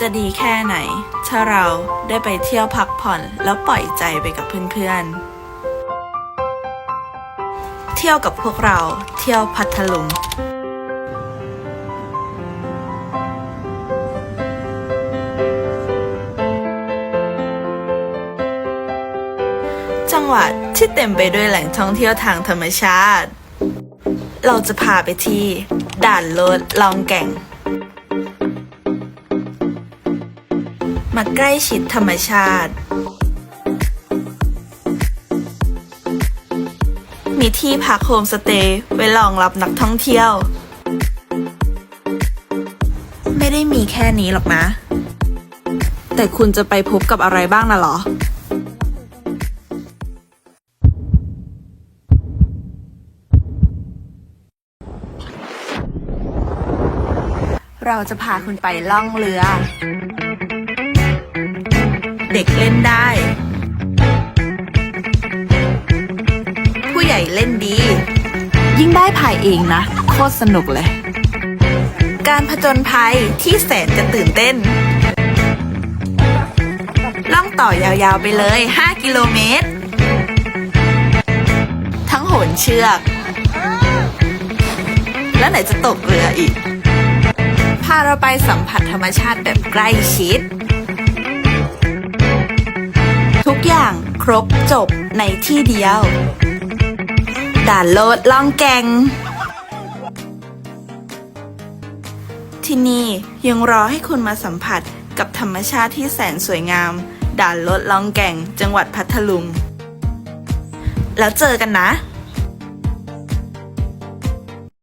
จะดีแค่ไหน ถ้าเราได้ไปเที่ยวพักผ่อนแล้วปล่อยใจไปกับเพื่อนๆ เที่ยวกับพวกเราเที่ยวพัทลุงจังหวัดที่เต็มไปด้วยแหล่งท่องเที่ยวทางธรรมชาติ เราจะพาไปที่ ด่านโลดลองแก่ง มาใกล้ชิดธรรมชาติ มีที่พักโฮมสเตย์ไว้รองรับนักท่องเที่ยว ไม่ได้มีแค่นี้หรอกนะ แต่คุณจะไปพบกับอะไรบ้างนะเหรอเราจะพาคุณไปล่องเรือ เด็กเล่นได้ ผู้ใหญ่เล่นดี ยิ่งได้พายเองนะ โคตรสนุกเลย การผจญภัยที่แสนจะตื่นเต้น ล่องต่อยาวๆไปเลย 5 กิโลเมตร ทั้งโหนเชือก แล้วไหนจะตกเรืออีกพาเราไปสัมผัสธรรมชาติแบบใกล้ชิด รบจบในที่เดียวด่านโลดล่องแกง ที่นี่ยังรอให้คุณมาสัมผัสกับธรรมชาติที่แสนสวยงาม ด่านโลดล่องแก่งจังหวัดพัทลุง แล้วเจอกันนะ